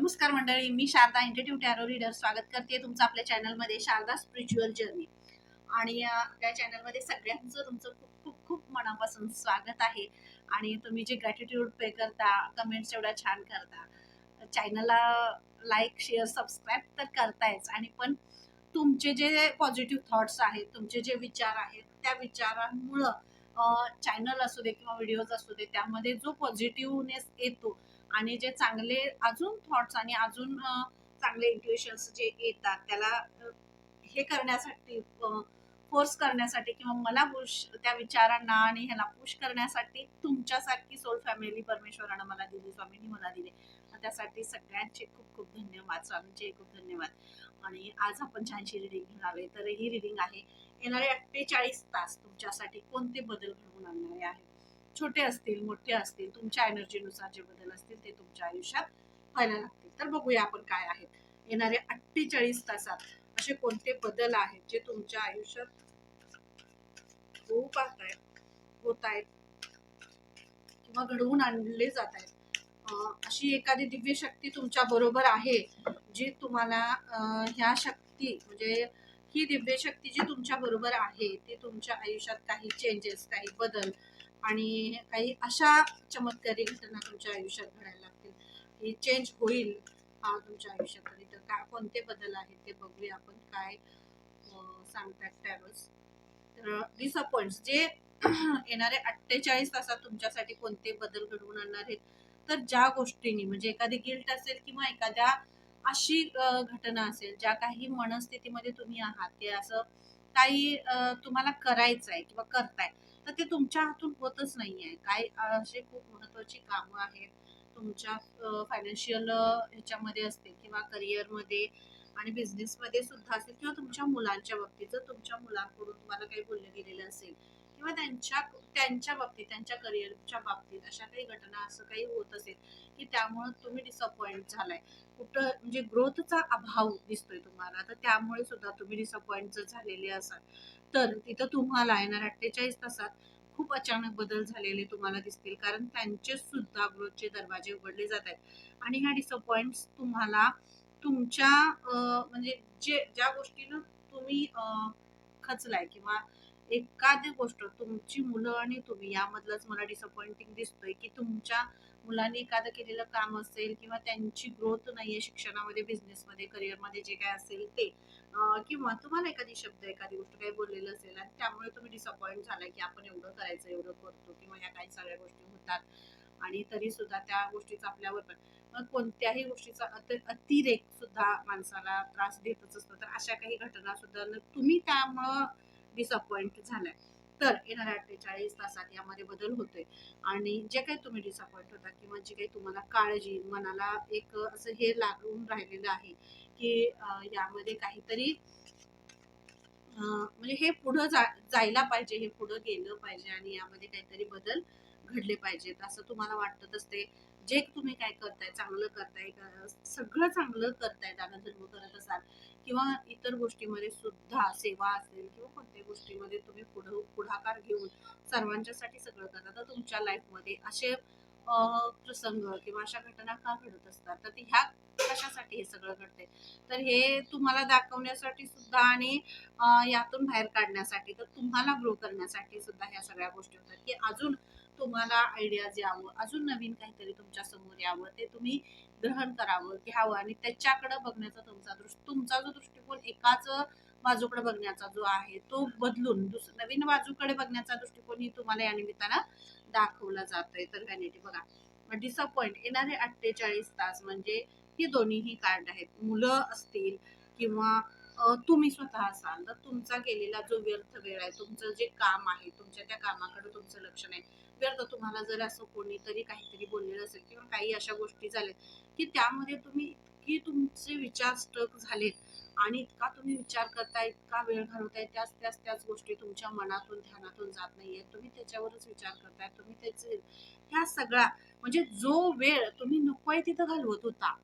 नमस्कार मंडळी मी शारदा इंटेटिव्ह टॅरो रीडर स्वागत करते तुमचं आपल्या चॅनलमध्ये शारदा स्पिरिच्युअल जर्नी आणि अं, आपल्या चॅनलमध्ये सगळ्यांचं तुमचं खूप खूप खूप मनापासून स्वागत आहे. आणि तुम्ही जे ग्रॅटिट्यूड पे करता कमेंट्स एवढ्या छान करता चॅनलला लाईक शेअर सबस्क्राईब तर करतायच. आणि पण तुमचे जे पॉझिटिव्ह थॉट्स आहेत तुमचे जे विचार आहेत त्या विचारांमुळं चॅनल असू दे किंवा व्हिडिओज असू दे त्यामध्ये जो पॉझिटिव्हनेस येतो आणि जे चांगले अजून थॉट्स आणि अजून चांगले इंट्युएशन्स जे येतात त्याला हे करण्यासाठी फोर्स करण्यासाठी किंवा मला पुश त्या विचारांना आणि ह्याला पुश करण्यासाठी तुमच्यासारखी सोल फॅमिली परमेश्वरानं मला दिली स्वामींनी मला दिली. त्यासाठी सगळ्यांचे खूप खूप धन्यवाद स्वामींचे खूप धन्यवाद. आणि आज आपण छानशी रिडिंग घेणार तर ही रिडिंग आहे येणारे अठ्ठेचाळीस तास तुमच्यासाठी कोणते बदल घडवून आणणारे आहेत? छोटे असतील मोठे असतील तुमच्या एनर्जीनुसार जे बदल असतील ते तुमच्या आयुष्यात व्हायला लागतील. तर बघूया आपण काय आहेत. येणारे अठ्ठेचाळीस तासात असे कोणते बदल आहेत जे तुमच्या आयुष्यात होऊ पाहत आहेत होत आहेत किंवा घडवून आणले जात आहेत. अं, अशी एखादी दिव्य शक्ती तुमच्या बरोबर आहे जी तुम्हाला अं, ह्या शक्ती म्हणजे ही दिव्य शक्ती जी तुमच्या बरोबर आहे ती तुमच्या आयुष्यात काही चेंजेस काही बदल आणि काही अशा चमत्कारी घटना तुमच्या आयुष्यात घडायला लागतील. की चेंज होईल हा तुमच्या आयुष्यात कधी तर काय कोणते बदल आहेत ते बघूया आपण. काय सांगतात टॅरोस तर डिसअपॉइंट जे येणारे अठ्ठेचाळीस तासात तुमच्यासाठी कोणते बदल घडवून आणणार आहेत तर ज्या गोष्टींनी म्हणजे एखादी गिल्ट असेल किंवा एखाद्या अशी घटना असेल ज्या काही मनस्थितीमध्ये तुम्ही आहात ते असं काही तुम्हाला करायचं आहे किंवा करताय तर ते तुमच्या हातून होतच नाही आहे काही असे खूप महत्वाची कामं आहेत. तुमच्या फायनान्शियल ह्याच्यामध्ये असतील किंवा करिअरमध्ये आणि बिझनेसमध्ये सुद्धा असेल किंवा तुमच्या मुलांच्या बाबतीत. जर तुमच्या मुलांकडून तुम्हाला काही बोललं गेलेलं असेल किंवा त्यांच्या त्यांच्या बाबतीत त्यांच्या करिअरच्या बाबतीत अशा काही घटना असं काही होत असेल की त्यामुळे तुम्ही डिसअपॉइंट झालाय. कुठं म्हणजे ग्रोथचा अभाव दिसतोय तुम्हाला. तर त्यामुळे सुद्धा तुम्ही डिसअपॉइंट जर झालेले असाल तर तिथं तुम्हाला येणार अठ्ठेचाळीस तासात खूप अचानक बदल झालेले तुम्हाला दिसतील. कारण त्यांचे सुद्धा ग्रोथचे दरवाजे उघडले जात आहेत. आणि ह्या डिसअपॉइंट तुम्हाला तुमच्या म्हणजे जे ज्या गोष्टीनं तुम्ही खचलाय किंवा एखादी गोष्ट तुमची मुलं आणि तुम्ही यामधलंच मला डिसअपॉइंटिंग दिसतोय की तुमच्या मुलांनी एखादं केलेलं काम असेल किंवा त्यांची ग्रोथ नाहीये शिक्षणामध्ये बिझनेसमध्ये करिअरमध्ये जे काय असेल ते. किंवा तुम्हाला एखादी शब्द एखादी गोष्ट काही बोललेलं असेल आणि त्यामुळे तुम्ही डिसअपॉइंट झालाय की आपण एवढं करायचं एवढं करतो किंवा या काही सगळ्या गोष्टी होतात आणि तरी सुद्धा त्या गोष्टीचा आपल्यावर पण मग कोणत्याही गोष्टीचा अति अतिरेक सुद्धा माणसाला त्रास देतच असतो. तर अशा काही घटना सुद्धा तुम्ही त्यामुळं डिसअपॉइंट झालाय. तर येणाऱ्या अठ्ठेचाळीस तासात यामध्ये बदल होतोय. आणि जे काही तुम्ही डिसअपॉइंट होता किंवा जे काही तुम्हाला काळजी मनाला एक असं हे लागून राहिलेलं आहे की यामध्ये काहीतरी म्हणजे हे पुढं जा जायला पाहिजे हे पुढं गेलं पाहिजे आणि यामध्ये काहीतरी बदल घडले पाहिजेत असं तुम्हाला वाटत असते. जे तुम्ही काय करताय चांगलं करताय का- सगळं चांगलं करताय दानधर्म करत असाल किंवा इतर गोष्टीमध्ये सुद्धा सेवा असेल किंवा कोणत्या गोष्टीमध्ये तुम्ही पुढं पुढाकार घेऊन सर्वांच्यासाठी सगळं करता तर तुमच्या लाईफमध्ये असे प्रसंग किंवा अशा घटना का घडत असतात? तर ह्या कशासाठी हे सगळं घडते तर हे तुम्हाला दाखवण्यासाठी सुद्धा आणि यातून बाहेर काढण्यासाठी तर तुम्हाला ग्रो करण्यासाठी सुद्धा ह्या सगळ्या गोष्टी होतात. की अजून तुम्हाला आयडियाज यावं अजून नवीन काहीतरी तुमच्यासमोर यावं ते तुम्ही ग्रहण करावं घ्यावं. आणि त्याच्याकडे बघण्याचा तुमचा दृष्ट तुमचा जो दृष्टिकोन एकाच बाजूकडे बघण्याचा जो आहे तो बदलून दुस नवीन बाजूकडे बघण्याचा दृष्टिकोन ही तुम्हाला या निमित्तानं दाखवला जातोय. तर व्हॅनिटी बघा. डिसअपॉइंट येणारे अठ्ठेचाळीस तास म्हणजे ही दोन्हीही कार्ड आहेत. मुलं असतील किंवा तुम्ही स्वतः असाल तर तुमचा केलेला जो व्यर्थ वेळ आहे तुमचं जे काम आहे तुमच्या त्या कामाकडे तुमचं लक्ष नाही. व्यर्थ तुम्हाला जर असं कोणीतरी काहीतरी बोललेलं असेल किंवा काही अशा गोष्टी झाल्यात की त्यामध्ये तुम्ही इतकी तुमचे विचार स्टक झालेत आणि इतका तुम्ही विचार करताय इतका वेळ घालवताय त्याच त्याच त्याच गोष्टी तुमच्या मनातून ध्यानातून जात नाहीये तुम्ही त्याच्यावरच विचार करताय तुम्ही त्याचे ह्या सगळा म्हणजे जो वेळ तुम्ही नकोय तिथं घालवत होता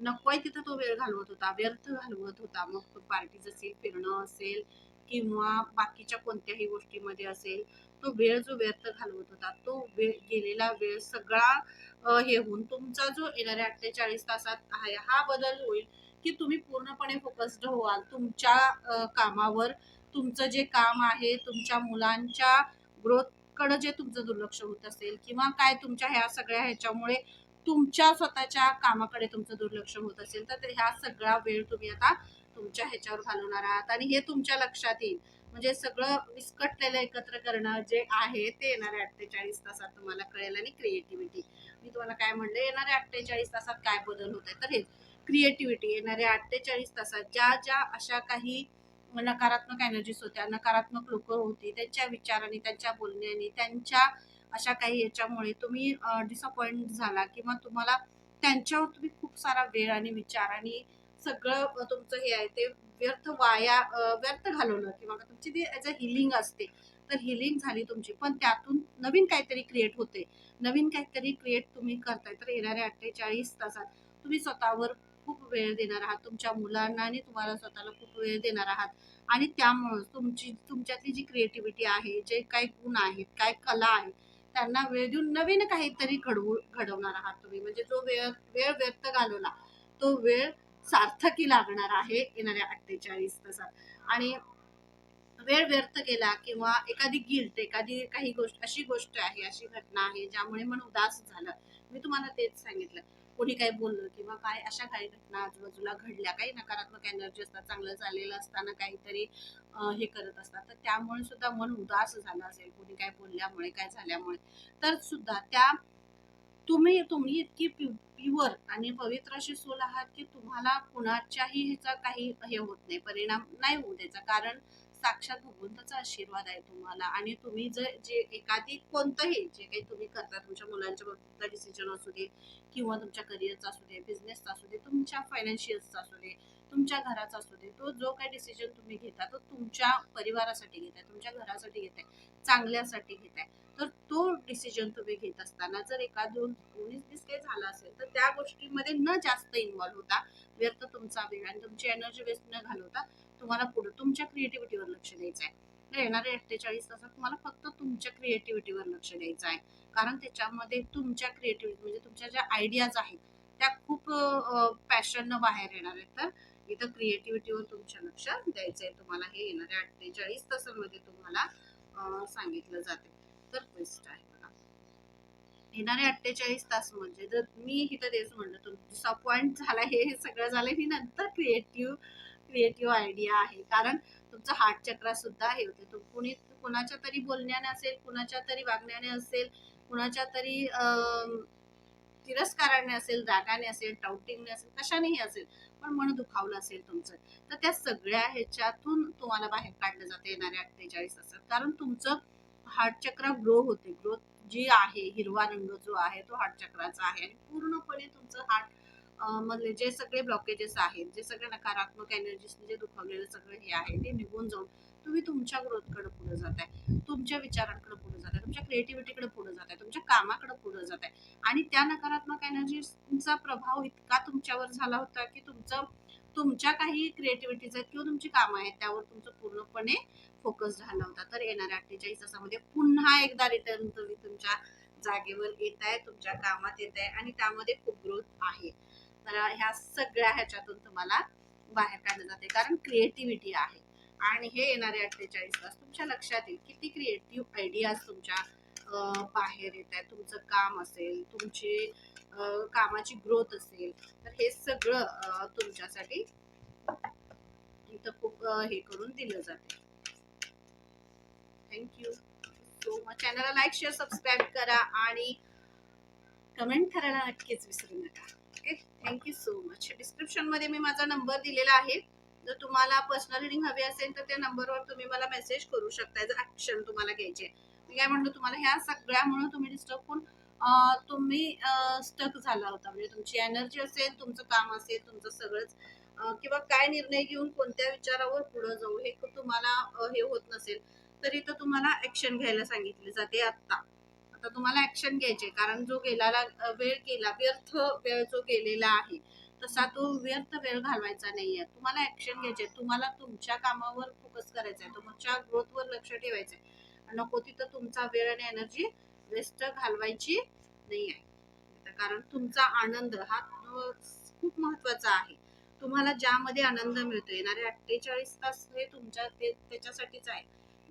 नकोय तिथं तो वेळ घालवत होता व्यर्थ घालवत होता. मग तो पार्टीज असेल फिरणं असेल किंवा बाकीच्या कोणत्याही गोष्टीमध्ये असेल तो वेळ जो व्यर्थ घालवत होता तो वेळ गेलेला वेळ सगळा हे होऊन तुमचा जो येणाऱ्या अठ्ठेचाळीस तासात आहे हा बदल होईल की तुम्ही पूर्णपणे फोकस्ड व्हाल. तुमच्या कामावर तुमचं जे काम आहे तुमच्या मुलांच्या ग्रोथकडं जे तुमचं दुर्लक्ष होत असेल किंवा काय तुमच्या ह्या सगळ्या ह्याच्यामुळे तुमच्या स्वतःच्या कामाकडे तुमचं दुर्लक्ष होत असेल तर ह्या सगळा वेळ तुम्ही आता तुमच्या ह्याच्यावर घालवणार आहात आणि हे तुमच्या लक्षात येईल. म्हणजे सगळं विस्कटलेलं एकत्र करणं जे आहे ते येणाऱ्या अठ्ठेचाळीस तासात तुम्हाला कळेल आणि क्रिएटिव्हिटी मी तुम्हाला काय म्हणलं येणाऱ्या अठ्ठेचाळीस तासात काय बदल होत आहे? तर हे क्रिएटिव्हिटी येणाऱ्या अठ्ठेचाळीस तासात ज्या ज्या अशा काही नकारात्मक एनर्जीज होत्या नकारात्मक लोक होती त्यांच्या विचाराने त्यांच्या बोलण्याने त्यांच्या अशा काही याच्यामुळे तुम्ही डिसअपॉइंट झाला किंवा तुम्हाला त्यांच्यावर तुम्ही खूप सारा वेळ आणि विचार आणि सगळं तुमचं हे आहे ते व्यर्थ वाया व्यर्थ घालवलं किंवा तुमची ती ॲज अ हिलिंग असते तर हिलिंग झाली तुमची. पण त्यातून नवीन काहीतरी क्रिएट होते. नवीन काहीतरी क्रिएट तुम्ही करताय तर येणाऱ्या अठ्ठेचाळीस तासात तुम्ही स्वतःवर खूप वेळ देणार आहात. तुमच्या मुलांना आणि तुम्हाला स्वतःला खूप वेळ देणार आहात. आणि त्यामुळं तुमची तुमच्यातली जी क्रिएटिव्हिटी आहे जे काही गुण आहेत काय कला आहे त्यांना वेळ देऊन नवीन काहीतरी घडवू घडवणार आहात तुम्ही. म्हणजे जो वेळ वेळ व्यर्थ घालवला तो वेळ सार्थकी लागणार आहे येणाऱ्या अठ्ठेचाळीस तासात. आणि वेळ व्यर्थ गेला किंवा एखादी गिल्ट एखादी काही गोष्ट अशी गोष्ट आहे अशी घटना आहे ज्यामुळे मन उदास झालं. मी तुम्हाला तेच सांगितलं. कोणी काय बोललं किंवा काय अशा काही घटना आजूबाजूला घडल्या काही नकारात्मक एनर्जी असतात चांगलं चाललेलं असताना काहीतरी हे करत असतात. तर त्यामुळे सुद्धा मन उदास झालं असेल कोणी काय बोलल्यामुळे काय झाल्यामुळे. तर सुद्धा त्या तुम्ही तुम्ही इतकी प्युअर आणि पवित्र अशी सोल आहात की तुम्हाला कुणाच्याही ह्याचा काही हे होत नाही परिणाम नाही होऊ द्यायचा. कारण साक्षात भगवंताचा आशीर्वाद आहे तुम्हाला. आणि तुम्ही जर जे एखादी कोणतंही जे काही तुम्ही करता तुमच्या मुलांच्या बाबतीतला डिसिजन असू दे किंवा तुमच्या करिअरचा असू दे बिझनेसचा असू दे तुमच्या फायनान्शियलचा असू दे तुमच्या घराचा असू दे तो जो काही डिसिजन तुम्ही घेता तो तुमच्या परिवारासाठी घेताय तुमच्या घरासाठी घेताय चांगल्यासाठी घेताय. तर तो डिसिजन तुम्ही घेत असताना जर एका दोन उन्नीस बीस काही झाला असेल तर त्या गोष्टीमध्ये न जास्त इन्व्हॉल्व होता व्यर्थ तुमचा वेळ आणि तुमची एनर्जी वेस्ट न घालवता तुम्हाला पुढे तुमच्या क्रिएटिव्हिटीवर लक्ष द्यायचं आहे. तर येणारे अठ्ठेचाळीस तासात तुम्हाला फक्त तुमच्या क्रिएटिव्हिटीवर लक्ष द्यायचं आहे. कारण त्याच्यामध्ये तुमच्या क्रिएटिव्हिटी म्हणजे तुमच्या ज्या आयडियाज आहेत त्या खूप पॅशननं बाहेर येणार आहेत. तर इथं क्रिएटिव्हिटीवर तुमच्या लक्ष द्यायचं आहे. तुम्हाला हे येणाऱ्या अठ्ठेचाळीस तासांमध्ये तुम्हाला सांगितलं जाते. तर बेस्ट आहे बघा. येणारे अठ्ठेचाळीस तास म्हणजे जर मी इथं तेच म्हणलं तुम्ही डिसअपॉइंट झाला हे हे सगळं झालं हे नंतर क्रिएटिव्ह क्रिएटिव्ह आयडिया आहे. कारण तुमचं हार्ट चक्र सुद्धा हे होते. तुम कुणी कुणाच्या तरी बोलण्याने असेल कुणाच्या तरी वागण्याने असेल कुणाच्या तरी तिरस्काराने असेल रागाने असेल टाउटिंगने असेल कशानेही असेल पण मन दुखावलं असेल तुमचं तर त्या सगळ्या ह्याच्यातून तुम्हाला बाहेर काढलं जातं येणाऱ्या अठ्ठेचाळीस तासात. कारण तुमचं हार्ट चक्र ग्रो होते. ग्रोथ जी आहे हिरवा रंग जो आहे तो हार्ट चक्राचा आहे. आणि पूर्णपणे तुमचं हार्ट मधले जे सगळे ब्लॉकेजेस आहेत जे सगळे नकारात्मक एनर्जीसने जे दुखावलेलं सगळं हे आहे ते निघून जाऊन तुम्ही तुमच्या ग्रोथकडे पुढे आहे तुमच्या विचारांकडे पुढे आहे तुमच्या क्रिएटिव्हिटीकडे पुढे आहे तुमच्या कामाकडे पुढे आहे आणि त्या नकारात्मक एनर्जीचा प्रभाव इतका तुमच्यावर झाला होता की तुमचं तुमच्या काही क्रिएटिव्हिटीज आहेत किंवा तुमची कामं आहेत त्यावर तुमचं पूर्णपणे फोकस झाला होता. तर येणाऱ्या अठ्ठेचाळीस तासामध्ये पुन्हा एकदा रिटर्न तुम्ही तुमच्या जागेवर येत आहे तुमच्या कामात येत आहे आणि त्यामध्ये खूप ग्रोथ आहे. तर ह्या सगळ्या ह्याच्यातून तुम्हाला बाहेर काढलं जाते. कारण क्रिएटिव्हिटी आहे. आणि हे येणारे अठ्ठेचाळीस तास तुमच्या लक्षात येईल. किती क्रिएटिव्ह आयडियाज तुमच्या बाहेर येत आहेत. तुमचं काम असेल तुमची कामाची ग्रोथ असेल. तर हे सगळं तुमच्यासाठी इथं खूप हे करून दिलं जाते. थँक्यू सो मच चॅनलला लाईक शेअर सबस्क्राईब करा आणि कमेंट करायला नक्कीच विसरू नका. ओके थँक्यू सो मच डिस्क्रिप्शनमध्ये मी माझा नंबर दिलेला आहे. जर तुम्हाला पर्सनल रिडिंग हवी असेल तर त्या नंबरवर तुम्ही मला मेसेज करू शकता जर ॲक्शन तुम्हाला घ्यायचे आहे. मी काय म्हणतो तुम्हाला ह्या सगळ्यामुळे तुम्ही डिस्टर्ब होऊन तुम्ही स्टक झाला होता. म्हणजे तुमची एनर्जी असेल तुमचं काम असेल तुमचं सगळंच किंवा काय निर्णय घेऊन कोणत्या विचारावर पुढे जाऊ हे तुम्हाला हे होत नसेल तरी तर तुम्हाला ॲक्शन घ्यायला सांगितले जाते आत्ता. आता तुम्हाला ऍक्शन घ्यायचे कारण जो गेलेला वेळ गेला व्यर्थ वेळ जो गेलेला आहे तसा तो व्यर्थ वेळ घालवायचा नाहीये तुम्हाला ऍक्शन घ्यायचे तुम्हाला तुमच्या कामावर फोकस करायचा आहे. तुमच्या ग्रोथवर लक्ष ठेवायचं आहे. नको तिथं तुमचा वेळ आणि एनर्जी वेस्ट घालवायची नाही आहे. कारण तुमचा आनंद हा खूप महत्त्वाचा आहे. तुम्हाला ज्यामध्ये आनंद मिळतो येणारे अठ्ठेचाळीस तास हे तुमच्या ते त्याच्यासाठीच आहे.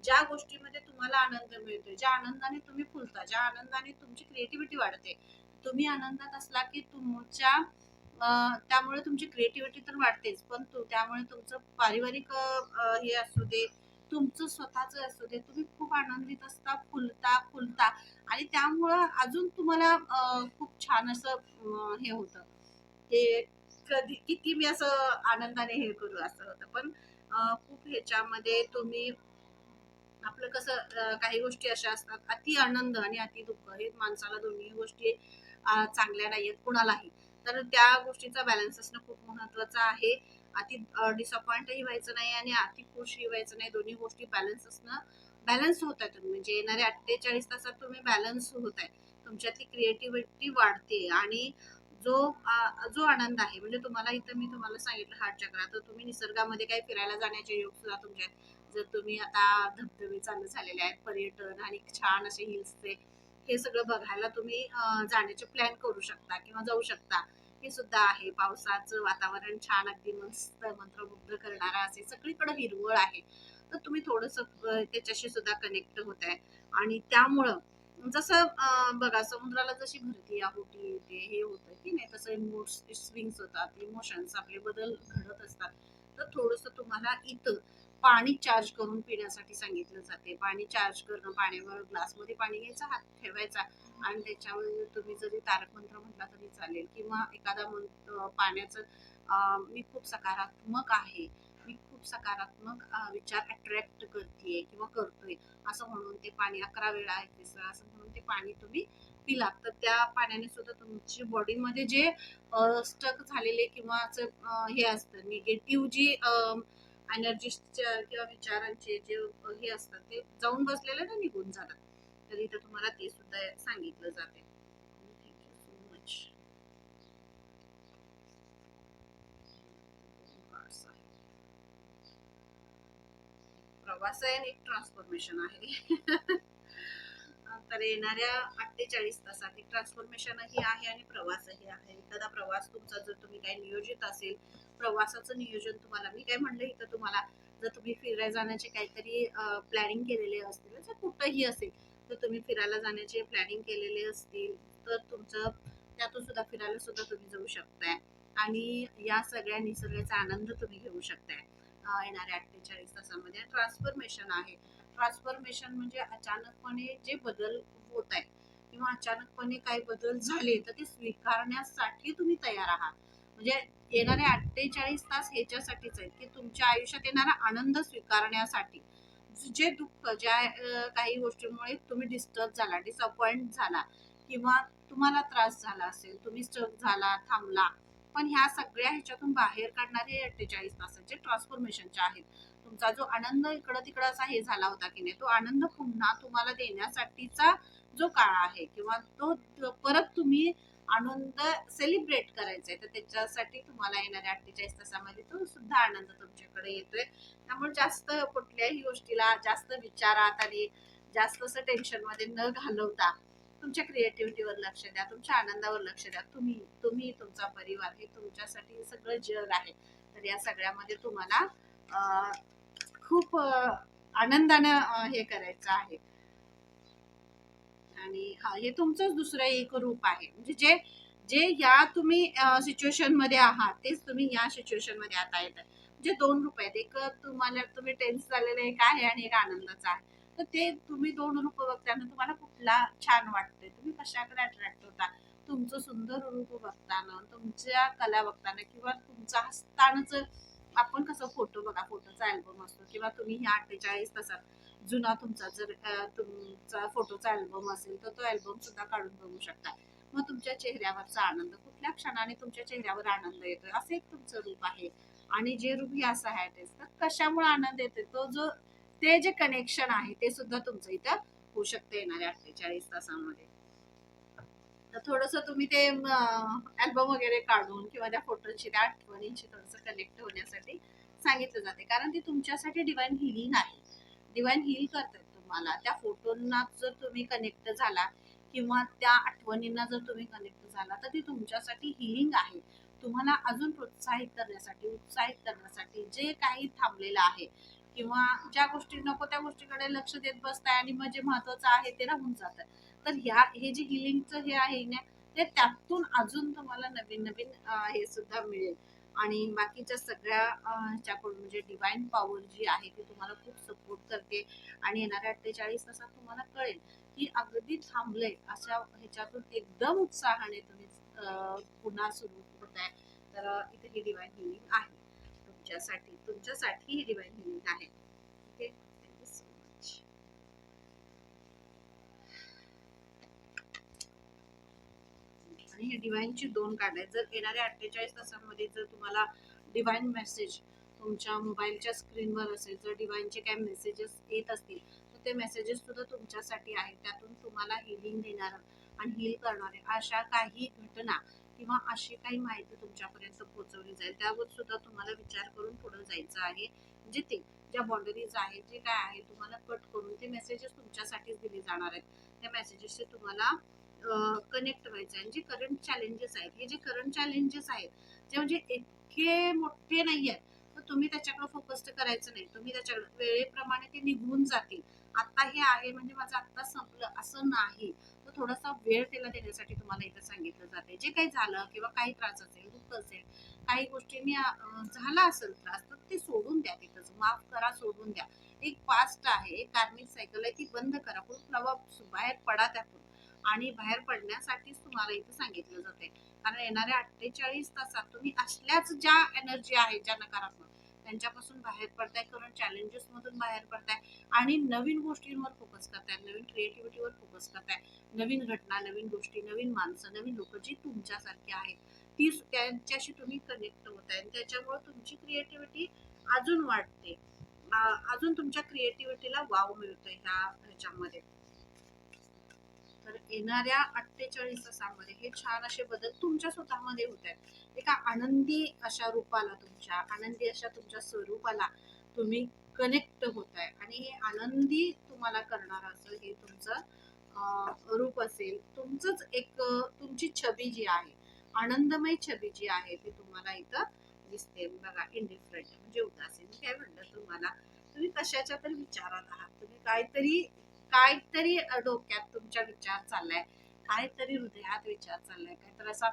ज्या गोष्टीमध्ये तुम्हाला आनंद मिळतोय ज्या आनंदाने तुम्ही फुलता ज्या आनंदाने तुमची क्रिएटिव्हिटी वाढते तुम्ही आनंदात असला की तुमच्या त्यामुळे तुमची क्रिएटिव्हिटी तर वाढतेच पण तू त्यामुळे तुमचं पारिवारिक हे असू दे तुमचं स्वतःच असू दे तुम्ही खूप आनंदित असता फुलता फुलता आणि त्यामुळं अजून तुम्हाला खूप छान असं हे होतं ते कधी किती मी असं आनंदाने हे करू असं होतं. पण खूप ह्याच्यामध्ये तुम्ही आपलं कसं काही गोष्टी अशा असतात अति आनंद आणि अति दुःख हे माणसाला दोन्ही गोष्टी चांगल्या नाही आहेत कुणालाही. तर त्या गोष्टीचा बॅलन्स असणं खूप महत्वाचं आहे. अति डिसअपॉइंटही व्हायचं नाही आणि अति खुशही व्हायचं नाही दोन्ही गोष्टी बॅलन्स असणं बॅलन्स होत आहे. तुम्ही म्हणजे येणाऱ्या अठ्ठेचाळीस तासात तुम्ही बॅलन्स होत आहे. तुमच्यातली क्रिएटिव्हिटी वाढते आणि जो जो आनंद आहे म्हणजे तुम्हाला इथं मी तुम्हाला सांगितलं हार्ट चक्रा तर तुम्ही निसर्गामध्ये काही फिरायला जाण्याचे योग सुद्धा तुमच्या जर तुम्ही आता धबधबे चालू झालेले आहेत पर्यटन आणि छान असे हिल्सचे हे सगळं बघायला तुम्ही जाण्याचे प्लॅन करू शकता किंवा जाऊ शकता. हे सुद्धा आहे. पावसाचं वातावरण छान अगदी मस्त मंत्रमुग्ध करणारा असे सगळीकडे हिरवळ आहे. तर तुम्ही थोडस त्याच्याशी सुद्धा कनेक्ट होत आहे. आणि त्यामुळं जसं बघा समुद्राला जशी भरती आहोटी येते हे होतं की नाही तसं इमोट्स स्विंग्स होतात. इमोशन्स आपले बदल घडत असतात. तर थोडस तुम्हाला इथं पाणी चार्ज करून पिण्यासाठी सांगितलं जाते. पाणी चार्ज करणं पाण्यावर ग्लासमध्ये पाणी घ्यायचा हात ठेवायचा आणि त्याच्यावर तुम्ही जरी तारक मंत्र म्हटला तरी चालेल. किंवा एखादा मंत्र पाण्याचं मी खूप सकारात्मक आहे. मी खूप सकारात्मक विचार अट्रॅक्ट करते किंवा करतोय. असं म्हणून ते पाणी अकरा वेळा आहे वेळा असं म्हणून ते पाणी तुम्ही पिलात. तर त्या पाण्याने सुद्धा तुमची बॉडीमध्ये जे स्टक झालेले किंवा हे असतं निगेटिव्ह जी एनर्जी किंवा विचारांचे जे हे असतात ते जाऊन बसलेले ना निघून जातात. तर इथं तुम्हाला ते सुद्धा सांगितलं जाते. प्रवास आहे आणि एक ट्रान्सफॉर्मेशन आहे. तर येणाऱ्या अठ्ठेचाळीस तासात एक ट्रान्सफॉर्मेशनही आहे आणि प्रवासही आहे. एखादा प्रवास तुमचा जर तुम्ही काही नियोजित असेल प्रवासाचं नियोजन तुम्हाला मी काय म्हणलं इथं तुम्हाला जर तुम्ही फिरायला जाण्याचे काहीतरी प्लॅनिंग केलेले असतील जर कुठंही असेल तर तुम्ही फिरायला जाण्याचे प्लॅनिंग केलेले असतील तर तुमचं त्यातून सुद्धा फिरायला सुद्धा तुम्ही जाऊ शकताय. आणि या सगळ्या निसर्गाचा आनंद तुम्ही घेऊ शकताय. येणाऱ्या अठ्ठेचाळीस तासामध्ये. ट्रान्सफॉर्मेशन आहे. ट्रान्सफॉर्मेशन म्हणजे अचानकपणे जे बदल होत आहेत किंवा अचानकपणे काही बदल झाले तर ते स्वीकारण्यासाठी तुम्ही तयार आहात. म्हणजे येणारे अठ्ठेचाळीस तास ह्याच्यासाठीच आहेत की तुमच्या आयुष्यात येणारा आनंद स्वीकारण्यासाठी. जे दुःख ज्या काही गोष्टींमुळे तुम्ही डिस्टर्ब झाला डिसअपॉइंट झाला किंवा तुम्हाला त्रास झाला असेल तुम्ही स्टक झाला थांबला पण ह्या सगळ्या ह्याच्यातून बाहेर काढणारे अठ्ठेचाळीस तासाचे ट्रान्सफॉर्मेशनचे आहेत तुमचा जो आनंद इकडं तिकडं असा हे झाला होता की नाही तो आनंद पुन्हा तुम्हाला देण्यासाठीचा जो काळ आहे किंवा तो परत तुम्ही आनंद सेलिब्रेट करायचा आहे तर त्याच्यासाठी तुम्हाला येणाऱ्या अठ्ठेचाळीस तासामध्ये तो सुद्धा आनंद तुमच्याकडे येतोय. त्यामुळे जास्त कुठल्याही गोष्टीला जास्त विचारात आणि जास्त असं टेन्शनमध्ये न घालवता तुमच्या क्रिएटिव्हिटीवर लक्ष द्या तुमच्या आनंदावर लक्ष द्या. तुम्ही तुम्ही तुमचा परिवार हे तुमच्यासाठी सगळं जग आहे. तर या सगळ्यामध्ये तुम्हाला खूप आनंदानं आनंदाने हे करायचं आहे. आणि हा हे तुमचंच दुसरं एक रूप आहे. म्हणजे जे जे या तुम्ही सिच्युएशनमध्ये आहात तेच तुम्ही या सिच्युएशनमध्ये आता येत आहे. म्हणजे दोन रूप आहेत एक तुम्हाला तुम्ही टेन्स झालेलं एक आहे आणि एक आनंदाचा आहे. तर ते तुम्ही दोन रूप बघताना तुम्हाला कुठला छान वाटतंय? तुम्ही कशाकडे अट्रॅक्ट होता? तुमचं सुंदर रूप बघताना तुमच्या कला बघताना किंवा तुमचा हस्तानाचं आपण कसं तासाचा अल्बम असतो किंवा तुम्ही ह्या अठ्ठेचाळीस तासात जुना तुमचा जर तुमचा फोटोचा अल्बम असेल तर तो अल्बम सुद्धा काढून बघू शकता. मग तुमच्या चेहऱ्यावरचा आनंद कुठल्या क्षणाने तुमच्या चेहऱ्यावर आनंद येतोय? असं एक तुमचं रूप आहे. आणि जे रूप हे असं आहे तर कशामुळे आनंद येतोय? तो जो ते जे कनेक्शन आहे ते सुद्धा तुमचं इथं होऊ शकतं येणाऱ्या अठ्ठेचाळीस तासामध्ये. तर थोडस तुम्ही ते अल्बम वगैरे काढून किंवा त्या फोटोची त्या आठवणींशी थोडस कनेक्ट होण्यासाठी सांगितलं जाते. कारण ती तुमच्यासाठी डिवाइन हिलिंग आहे. डिवाइन हिल करतात तुम्हाला. त्या फोटोंना जर तुम्ही कनेक्ट झाला किंवा त्या आठवणींना जर तुम्ही कनेक्ट झाला तर ती तुमच्यासाठी हिलिंग आहे. तुम्हाला अजून प्रोत्साहित करण्यासाठी उत्साहित करण्यासाठी जे काही थांबलेलं आहे किंवा ज्या गोष्टी नको त्या गोष्टीकडे लक्ष देत बसताय आणि मग जे महत्वाचं आहे ते राहून जातं. तर ह्या हे जे हिलिंगचं हे आहे ना ते त्यातून अजून तुम्हाला नवीन नवीन हे सुद्धा मिळेल. आणि बाकीच्या सगळ्या ह्याच्याकडून म्हणजे डिवाइन पॉवर जी आहे ती तुम्हाला खूप सपोर्ट करते आणि येणाऱ्या अठ्ठेचाळीस तासात तुम्हाला कळेल की अगदी थांबलंय अशा ह्याच्यातून एकदम उत्साहाने तुम्ही पुन्हा सुरू होत आहे तर इथे ही डिवाइन हिलिंग आहे. तुमच्यासाठी तुमच्यासाठी ही डिवाइन हिलिंग आहे. Okay thank you so much आणि हे डिवाईनची दोन कार्ड आहेत. जर येणाऱ्या अठ्ठेचाळीस तासांमध्ये जर तुम्हाला डिवाईन मेसेज तुमच्या मोबाईलच्या स्क्रीनवर असेल जर डिवाईनचे काही मेसेजेस येत असतील तर ते मेसेजेस सुद्धा तुमच्यासाठी आहेत. त्यातून तुम्हाला हिलिंग देणार आणि हील करणारे अशा काही घटना किंवा अशी काही माहिती तुमच्यापर्यंत पोहोचवली जाईल. त्यावर सुद्धा तुम्हाला विचार करून पुढे जायचं आहे. म्हणजे ते ज्या बाउंडरीज आहेत जे काय आहे तुम्हाला कट करून ते मेसेजेस तुमच्यासाठीच दिले जाणार आहेत. त्या मेसेजेसचे तुम्हाला कनेक्ट व्हायचं. आहे आणि जे करंट चॅलेंजेस आहेत हे जे करंट चॅलेंजेस आहेत जे म्हणजे इतके मोठे नाही आहेत तर तुम्ही त्याच्याकडे फोकस करायचं नाही. तुम्ही त्याच्याकडे वेळेप्रमाणे ते निघून जातील. आता हे आहे म्हणजे माझं आत्ता संपलं असं नाही. तर थोडासा वेळ त्याला देण्यासाठी तुम्हाला इथं सांगितलं जाते. जे काही झालं किंवा काही त्रास असेल दुःख असेल काही गोष्टींनी झाला असेल त्रास तर ते सोडून द्या तिथंच. माफ करा सोडून द्या. एक पास्ट आहे एक कार्मिक सायकल आहे ती बंद करा. पण प्रवाह बाहेर पडा त्यातून. आणि बाहेर पडण्यासाठीच तुम्हाला इथं सांगितलं जाते कारण येणाऱ्या अठ्ठेचाळीस तासात तुम्ही असल्याच ज्या एनर्जी आहेत ज्या नकारात्मक त्यांच्यापासून बाहेर पडताय करंट चॅलेंजेस मधून बाहेर पडताय आणि नवीन गोष्टींवर फोकस करताय नवीन क्रिएटिव्हिटीवर फोकस करताय नवीन घटना नवीन गोष्टी नवीन माणसं नवीन लोक जी तुमच्यासारखी आहेत ती त्यांच्याशी तुम्ही कनेक्ट होत आहे त्याच्यामुळे तुमची क्रिएटिव्हिटी अजून वाढते. अजून तुमच्या क्रिएटिव्हिटीला वाव मिळतोय ह्या ह्याच्यामध्ये. तर येणाऱ्या अठ्ठेचाळीस तासामध्ये हे छान असे बदल तुमच्या स्वतःमध्ये होत आहेत. एका आनंदी अशा रूपाला तुमच्या आनंदी अशा तुमच्या स्वरूपाला तुम्ही कनेक्ट होत आहे. आणि हे आनंदी तुम्हाला करणार असं हे तुमचं रूप असेल. तुमचंच एक तुमची छबी जी आहे आनंदमय छबी जी आहे ती तुम्हाला इथं दिसते. बघा इंडिफरंट म्हणजे उदासीन. काय म्हणलं तुम्हाला? तुम्ही कशाच्या तरी विचारात आहात. तुम्ही काहीतरी काहीतरी डोक्यात तुमच्या विचार चाललाय काहीतरी हृदयात विचार चाललाय. काहीतरी असा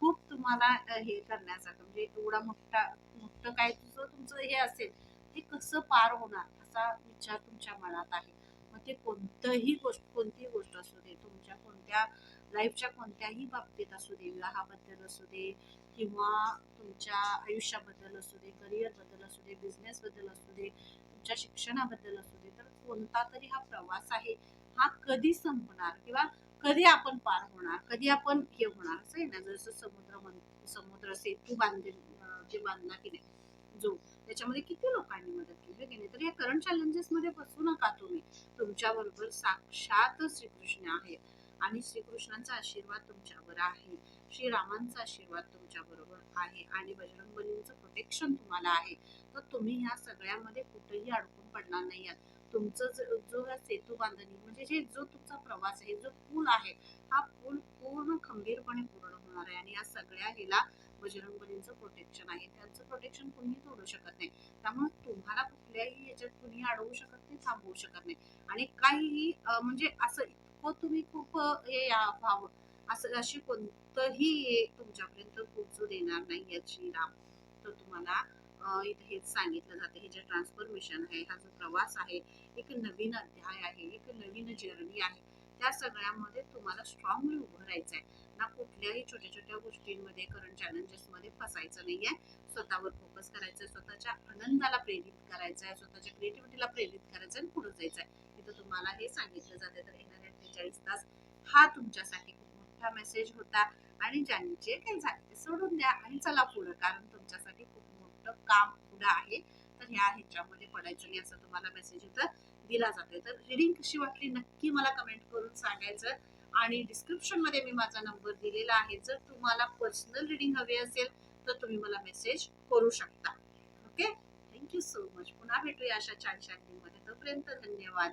खूप तुम्हाला हे करण्यासारखं म्हणजे एवढा मोठा मोठं काय तुझं तुमचं हे असेल ते कसं पार होणार असा विचार तुमच्या मनात आहे. मग ते कोणतंही गोष्ट कोणतीही गोष्ट असू दे तुमच्या कोणत्या लाईफच्या कोणत्याही बाबतीत असू दे विवाहाबद्दल असू दे किंवा तुमच्या आयुष्याबद्दल असू दे करिअरबद्दल असू दे बिझनेसबद्दल असू दे तुमच्या शिक्षणाबद्दल असू दे तर कोणता तरी हा प्रवास आहे हा कधी संपणार किंवा कधी आपण पार होणार कधी आपण हे होणार असं आहे ना? जसं समुद्र मन- समुद्र सेतू बांधले जे बांधला की नाही जो त्याच्यामध्ये किती लोकांनी मदत केली की नाही? तर या करंट चॅलेंजेस मध्ये बसू नका तुम्ही. तुमच्याबरोबर साक्षात श्रीकृष्ण आहे आणि श्रीकृष्णांचा आशीर्वाद तुमच्यावर आहे. श्रीरामांचा आशीर्वाद तुमच्या बरोबर आहे आणि बजरंग बलींचं प्रोटेक्शन तुम्हाला आहे. तर तुम्ही ह्या सगळ्यामध्ये कुठेही अडकून पडणार नाही आहात. तुमचं जो- हा सेतू बांधणी म्हणजे जे जो तुमचा प्रवास आहे जो पूल आहे हा पूल पूर्ण खंबीरपणे पूर्ण होणार आहे. आणि या सगळ्या हिला बजरंग बलींचं प्रोटेक्शन आहे. त्यांचं प्रोटेक्शन कुणी तोडू शकत नाही. त्यामुळे तुम्हाला कुठल्याही याच्यात कुणी अडवू शकत नाही थांबवू शकत नाही. आणि काहीही म्हणजे असं इतकं तुम्ही खूप हे या- व्हावं असं अशी कोणतंही तुमच्यापर्यंत पोहोचू देणार नाही याची राम तर तुम्हाला इथे हेच सांगितलं जातं. हे जे ट्रान्सफॉर्मेशन आहे हा जो प्रवास आहे एक नवीन अध्याय आहे एक नवीन जर्नी आहे. त्या सगळ्यामध्ये तुम्हाला स्ट्रॉंगली उभं राहायचं आहे ना कुठल्याही छोट्या छोट्या गोष्टींमध्ये करंट चॅलेंजेसमध्ये फसायचं नाही आहे स्वतःवर फोकस करायचं स्वतःच्या आनंदाला प्रेरित करायचं आहे स्वतःच्या क्रिएटिव्हिटीला प्रेरित करायचं आणि पुढे जायचं आहे इथं तुम्हाला हे सांगितलं जाते. तर येणारे अठ्ठेचाळीस तास हा तुमच्यासाठी खूप मोठा मेसेज होता. आणि ज्यांचे काही झाले ते सोडून द्या. आणि चला पुढं कारण तुमच्यासाठी खूप मोठं काम पुढं आहे. तर ह्या ह्याच्यामध्ये पडायचं नाही असं तुम्हाला मेसेज इथं दिला जातोय. तर रिडिंग कशी वाटली? नक्की मला कमेंट करून सांगायचं. आणि डिस्क्रिप्शनमध्ये मी माझा नंबर दिलेला आहे. जर तुम्हाला पर्सनल रिडिंग हवी असेल तर तुम्ही मला मेसेज करू शकता. ओके थँक्यू सो मच पुन्हा भेटूया अशा छान छानमध्ये. तोपर्यंत धन्यवाद.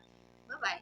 बाय